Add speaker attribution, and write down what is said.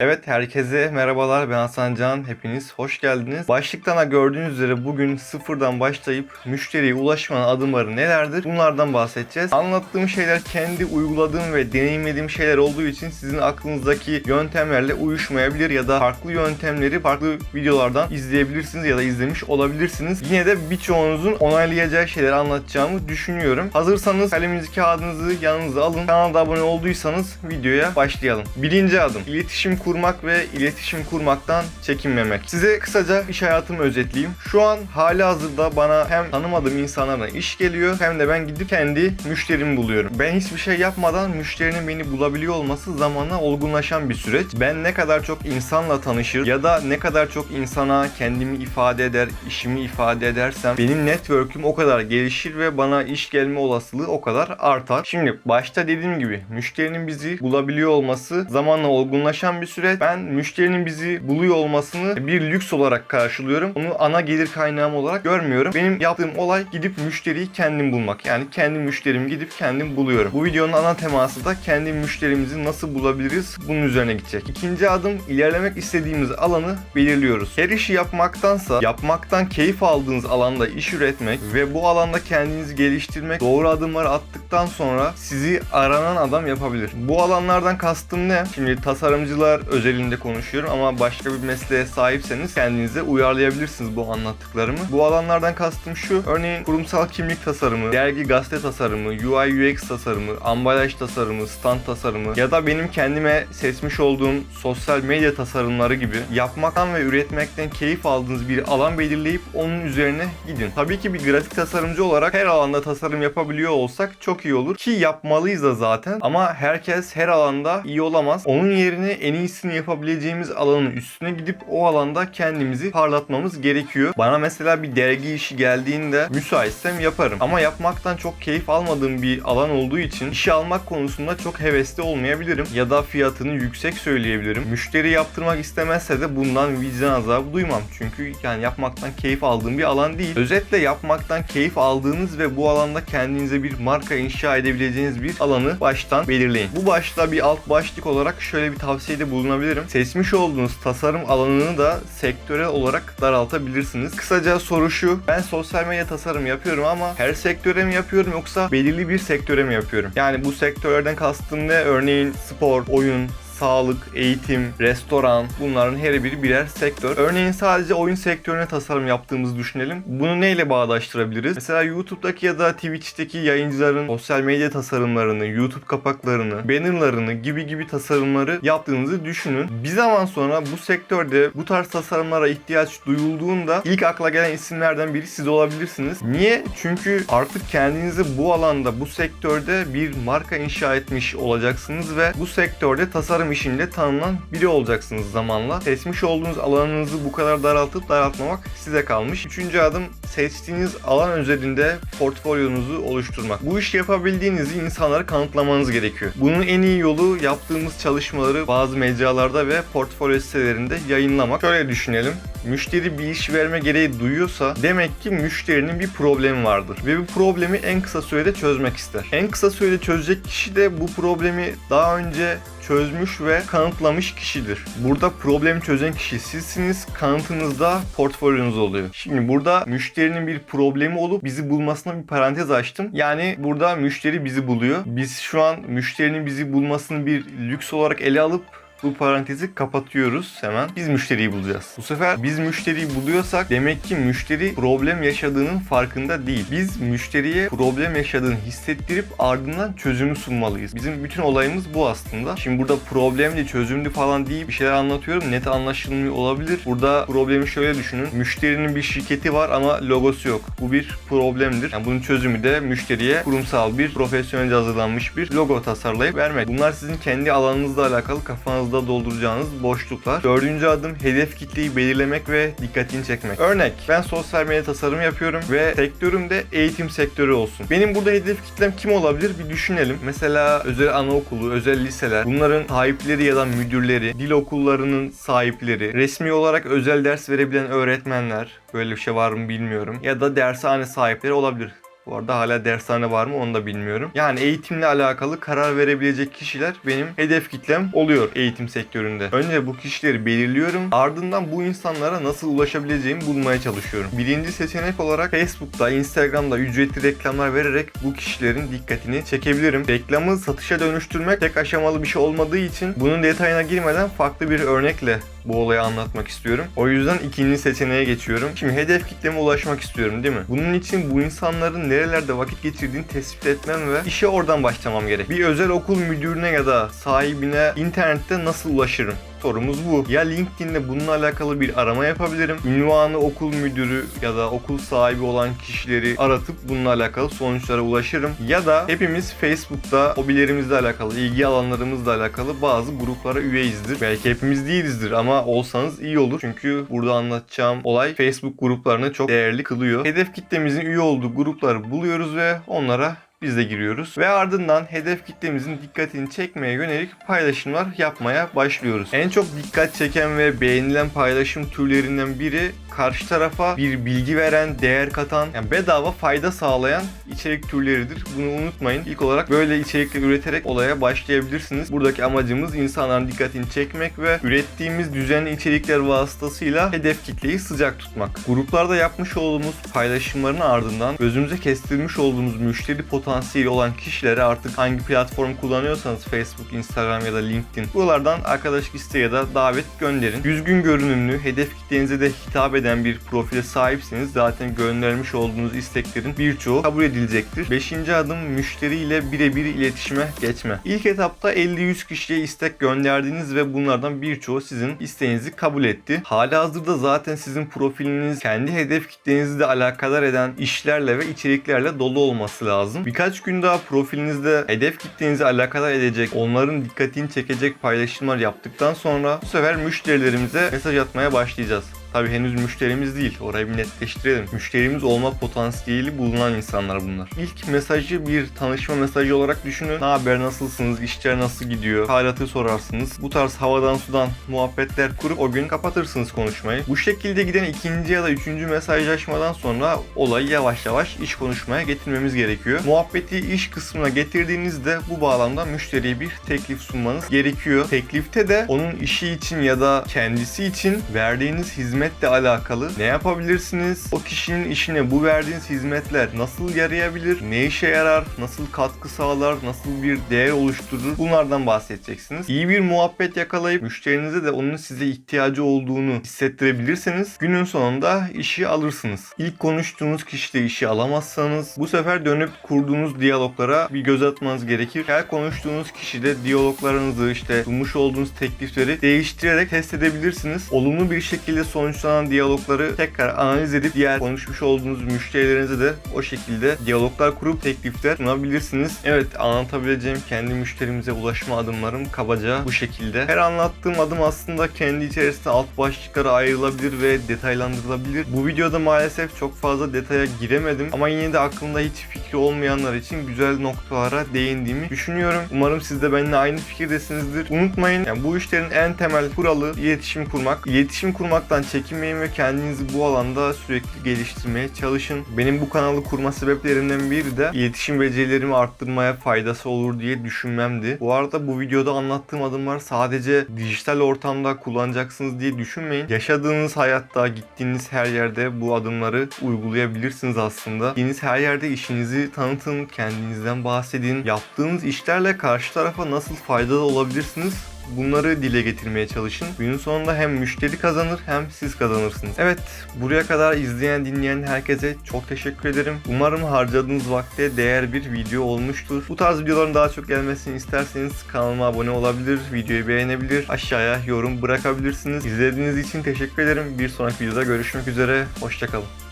Speaker 1: Evet herkese merhabalar ben Hasan Can hepiniz hoş geldiniz. Başlıktan da gördüğünüz üzere bugün sıfırdan başlayıp müşteriye ulaşmanın adımları nelerdir bunlardan bahsedeceğiz. Anlattığım şeyler kendi uyguladığım ve deneyimlediğim şeyler olduğu için sizin aklınızdaki yöntemlerle uyuşmayabilir ya da farklı yöntemleri farklı videolardan izleyebilirsiniz ya da izlemiş olabilirsiniz. Yine de birçoğunuzun onaylayacağı şeyleri anlatacağımı düşünüyorum. Hazırsanız kaleminizi kağıdınızı yanınıza alın. Kanala abone olduysanız videoya başlayalım. Birinci adım iletişim kurmak ve iletişim kurmaktan çekinmemek. Size kısaca iş hayatımı özetleyeyim. Şu an hali hazırda bana hem tanımadığım insanlarla iş geliyor hem de ben gidip kendi müşterimi buluyorum. Ben hiçbir şey yapmadan müşterinin beni bulabiliyor olması zamanla olgunlaşan bir süreç. Ben ne kadar çok insanla tanışır ya da ne kadar çok insana kendimi ifade eder, işimi ifade edersem benim network'üm o kadar gelişir ve bana iş gelme olasılığı o kadar artar. Şimdi başta dediğim gibi müşterinin bizi bulabiliyor olması zamanla olgunlaşan bir süreç. Ben müşterinin bizi buluyor olmasını bir lüks olarak karşılıyorum. Onu ana gelir kaynağım olarak görmüyorum. Benim yaptığım olay gidip müşteriyi kendim bulmak. Yani kendi müşterimi gidip kendim buluyorum. Bu videonun ana teması da kendi müşterimizi nasıl bulabiliriz bunun üzerine gidecek. İkinci adım ilerlemek istediğimiz alanı belirliyoruz. Her işi yapmaktansa yapmaktan keyif aldığınız alanda iş üretmek ve bu alanda kendinizi geliştirmek doğru adımları attıktan sonra sizi aranan adam yapabilir. Bu alanlardan kastım ne? Şimdi tasarımcılar özelinde konuşuyorum ama başka bir mesleğe sahipseniz kendinize uyarlayabilirsiniz bu anlattıklarımı. Bu alanlardan kastım şu. Örneğin kurumsal kimlik tasarımı, dergi gazete tasarımı, UI UX tasarımı, ambalaj tasarımı, stand tasarımı ya da benim kendime seçmiş olduğum sosyal medya tasarımları gibi yapmaktan ve üretmekten keyif aldığınız bir alan belirleyip onun üzerine gidin. Tabii ki bir grafik tasarımcı olarak her alanda tasarım yapabiliyor olsak çok iyi olur ki yapmalıyız da zaten ama herkes her alanda iyi olamaz. Onun yerine en iyisini yapabileceğimiz alanın üstüne gidip o alanda kendimizi parlatmamız gerekiyor. Bana mesela bir dergi işi geldiğinde müsaitsem yaparım. Ama yapmaktan çok keyif almadığım bir alan olduğu için işe almak konusunda çok hevesli olmayabilirim. Ya da fiyatını yüksek söyleyebilirim. Müşteri yaptırmak istemezse de bundan vicdan azabı duymam. Çünkü yani yapmaktan keyif aldığım bir alan değil. Özetle yapmaktan keyif aldığınız ve bu alanda kendinize bir marka inşa edebileceğiniz bir alanı baştan belirleyin. Bu başta bir alt başlık olarak şöyle bir tavsiyede bulunabilirim. Seçmiş olduğunuz tasarım alanını da sektörel olarak daraltabilirsiniz. Kısaca soru şu. Ben sosyal medya tasarım yapıyorum ama her sektöre mi yapıyorum yoksa belirli bir sektöre mi yapıyorum? Yani bu sektörlerden kastım ne? Örneğin spor, oyun, sağlık, eğitim, restoran bunların her biri birer sektör. Örneğin sadece oyun sektörüne tasarım yaptığımızı düşünelim. Bunu neyle bağdaştırabiliriz? Mesela YouTube'daki ya da Twitch'teki yayıncıların sosyal medya tasarımlarını, YouTube kapaklarını, bannerlarını gibi gibi tasarımları yaptığınızı düşünün. Bir zaman sonra bu sektörde bu tarz tasarımlara ihtiyaç duyulduğunda ilk akla gelen isimlerden biri siz olabilirsiniz. Niye? Çünkü artık kendinizi bu alanda, bu sektörde bir marka inşa etmiş olacaksınız ve bu sektörde tasarım işinde tanınan biri olacaksınız zamanla. Seçmiş olduğunuz alanınızı bu kadar daraltıp daraltmamak size kalmış. Üçüncü adım seçtiğiniz alan üzerinde portfolyonuzu oluşturmak. Bu işi yapabildiğinizi insanlara kanıtlamanız gerekiyor. Bunun en iyi yolu yaptığımız çalışmaları bazı mecralarda ve portfolyo sitelerinde yayınlamak. Şöyle düşünelim. Müşteri bir iş verme gereği duyuyorsa demek ki müşterinin bir problemi vardır. Ve bu problemi en kısa sürede çözmek ister. En kısa sürede çözecek kişi de bu problemi daha önce çözmüş ve kanıtlamış kişidir. Burada problemi çözen kişi sizsiniz. Kanıtınız da portfolyonuz oluyor. Şimdi burada müşterinin bir problemi olup bizi bulmasına bir parantez açtım. Yani burada müşteri bizi buluyor. Biz şu an müşterinin bizi bulmasını bir lüks olarak ele alıp bu parantezi kapatıyoruz hemen. Biz müşteriyi bulacağız. Bu sefer biz müşteriyi buluyorsak demek ki müşteri problem yaşadığının farkında değil. Biz müşteriye problem yaşadığını hissettirip ardından çözümü sunmalıyız. Bizim bütün olayımız bu aslında. Şimdi burada problemli, çözümlü falan değil bir şeyler anlatıyorum. Net anlaşılmıyor olabilir. Burada problemi şöyle düşünün. Müşterinin bir şirketi var ama logosu yok. Bu bir problemdir. Yani bunun çözümü de müşteriye kurumsal bir profesyonelce hazırlanmış bir logo tasarlayıp vermek. Bunlar sizin kendi alanınızla alakalı kafanızda dolduracağınız boşluklar. Dördüncü adım hedef kitleyi belirlemek ve dikkatini çekmek. Örnek ben sosyal medya tasarımı yapıyorum ve sektörüm de eğitim sektörü olsun. Benim burada hedef kitlem kim olabilir bir düşünelim. Mesela özel anaokulu, özel liseler, bunların sahipleri ya da müdürleri, dil okullarının sahipleri, resmi olarak özel ders verebilen öğretmenler, böyle bir şey var mı bilmiyorum. Ya da dershane sahipleri olabilir. Bu arada hala dershane var mı onu da bilmiyorum. Yani eğitimle alakalı karar verebilecek kişiler benim hedef kitlem oluyor eğitim sektöründe. Önce bu kişileri belirliyorum. Ardından bu insanlara nasıl ulaşabileceğimi bulmaya çalışıyorum. Birinci seçenek olarak Facebook'ta, Instagram'da ücretli reklamlar vererek bu kişilerin dikkatini çekebilirim. Reklamı satışa dönüştürmek tek aşamalı bir şey olmadığı için bunun detayına girmeden farklı bir örnekle bu olayı anlatmak istiyorum. O yüzden ikinci seçeneğe geçiyorum. Şimdi hedef kitleme ulaşmak istiyorum değil mi? Bunun için bu insanların nerelerde vakit geçirdiğini tespit etmem ve işe oradan başlamam gerek. Bir özel okul müdürüne ya da sahibine internette nasıl ulaşırım? Sorumuz bu. Ya LinkedIn'de bununla alakalı bir arama yapabilirim. Ünvanı okul müdürü ya da okul sahibi olan kişileri aratıp bununla alakalı sonuçlara ulaşırım. Ya da hepimiz Facebook'ta hobilerimizle alakalı, ilgi alanlarımızla alakalı bazı gruplara üyeyizdir. Belki hepimiz değilizdir ama olsanız iyi olur. Çünkü burada anlatacağım olay Facebook gruplarını çok değerli kılıyor. Hedef kitlemizin üye olduğu grupları buluyoruz ve onlara biz de giriyoruz ve ardından hedef kitlemizin dikkatini çekmeye yönelik paylaşımlar yapmaya başlıyoruz. En çok dikkat çeken ve beğenilen paylaşım türlerinden biri karşı tarafa bir bilgi veren, değer katan, yani bedava fayda sağlayan içerik türleridir. Bunu unutmayın. İlk olarak böyle içerikler üreterek olaya başlayabilirsiniz. Buradaki amacımız insanların dikkatini çekmek ve ürettiğimiz düzenli içerikler vasıtasıyla hedef kitleyi sıcak tutmak. Gruplarda yapmış olduğumuz paylaşımların ardından gözümüze kestirmiş olduğumuz müşteri potansiyeli olan kişilere artık hangi platform kullanıyorsanız Facebook, Instagram ya da LinkedIn buralardan arkadaşlık isteği ya da davet gönderin. Düzgün görünümlü, hedef kitlenize de hitap eden bir profile sahipseniz zaten göndermiş olduğunuz isteklerin birçoğu kabul edilecektir. Beşinci adım müşteriyle birebir iletişime geçme. İlk etapta 50-100 kişiye istek gönderdiğiniz ve bunlardan birçoğu sizin isteğinizi kabul etti. Hala hazırda zaten sizin profiliniz kendi hedef kitlenizi de alakadar eden işlerle ve içeriklerle dolu olması lazım. Birkaç gün daha profilinizde hedef kitlenizi alakadar edecek, onların dikkatini çekecek paylaşımlar yaptıktan sonra bu sefer müşterilerimize mesaj atmaya başlayacağız. Tabii henüz müşterimiz değil. Orayı bir netleştirelim. Müşterimiz olma potansiyeli bulunan insanlar bunlar. İlk mesajı bir tanışma mesajı olarak düşünün. Ne haber, nasılsınız, işler nasıl gidiyor, halatı sorarsınız. Bu tarz havadan sudan muhabbetler kurup o gün kapatırsınız konuşmayı. Bu şekilde giden ikinci ya da üçüncü mesajlaşmadan sonra olayı yavaş yavaş iş konuşmaya getirmemiz gerekiyor. Muhabbeti iş kısmına getirdiğinizde bu bağlamda müşteriye bir teklif sunmanız gerekiyor. Teklifte de onun işi için ya da kendisi için verdiğiniz hizmet hizmetle alakalı ne yapabilirsiniz? O kişinin işine bu verdiğiniz hizmetler nasıl yarayabilir? Ne işe yarar? Nasıl katkı sağlar? Nasıl bir değer oluşturur? Bunlardan bahsedeceksiniz. İyi bir muhabbet yakalayıp müşterinize de onun size ihtiyacı olduğunu hissettirebilirseniz günün sonunda işi alırsınız. İlk konuştuğunuz kişide işi alamazsanız bu sefer dönüp kurduğunuz diyaloglara bir göz atmanız gerekir. Her konuştuğunuz kişide diyaloglarınızı işte sunmuş olduğunuz teklifleri değiştirerek test edebilirsiniz. Olumlu bir şekilde sonuç sonuçlanan diyalogları tekrar analiz edip diğer konuşmuş olduğunuz müşterilerinize de o şekilde diyaloglar kurup teklifler sunabilirsiniz. Evet anlatabileceğim kendi müşterimize ulaşma adımlarım kabaca bu şekilde. Her anlattığım adım aslında kendi içerisinde alt başlıklara ayrılabilir ve detaylandırılabilir. Bu videoda maalesef çok fazla detaya giremedim ama yine de aklımda hiç fikri olmayanlar için güzel noktalara değindiğimi düşünüyorum. Umarım siz de benimle aynı fikirdesinizdir. Unutmayın yani bu işlerin en temel kuralı iletişim kurmak. İletişim kurmaktan çekin çekinmeyin ve kendinizi bu alanda sürekli geliştirmeye çalışın. Benim bu kanalı kurma sebeplerinden biri de iletişim becerilerimi arttırmaya faydası olur diye düşünmemdi. Bu arada bu videoda anlattığım adımlar sadece dijital ortamda kullanacaksınız diye düşünmeyin. Yaşadığınız hayatta, gittiğiniz her yerde bu adımları uygulayabilirsiniz aslında. Gittiğiniz her yerde işinizi tanıtın, kendinizden bahsedin. Yaptığınız işlerle karşı tarafa nasıl faydalı olabilirsiniz bunları dile getirmeye çalışın. Günün sonunda hem müşteri kazanır hem siz kazanırsınız. Evet buraya kadar izleyen dinleyen herkese çok teşekkür ederim. Umarım harcadığınız vakte değer bir video olmuştur. Bu tarz videoların daha çok gelmesini isterseniz kanalıma abone olabilir, videoyu beğenebilir, aşağıya yorum bırakabilirsiniz. İzlediğiniz için teşekkür ederim. Bir sonraki videoda görüşmek üzere. Hoşçakalın.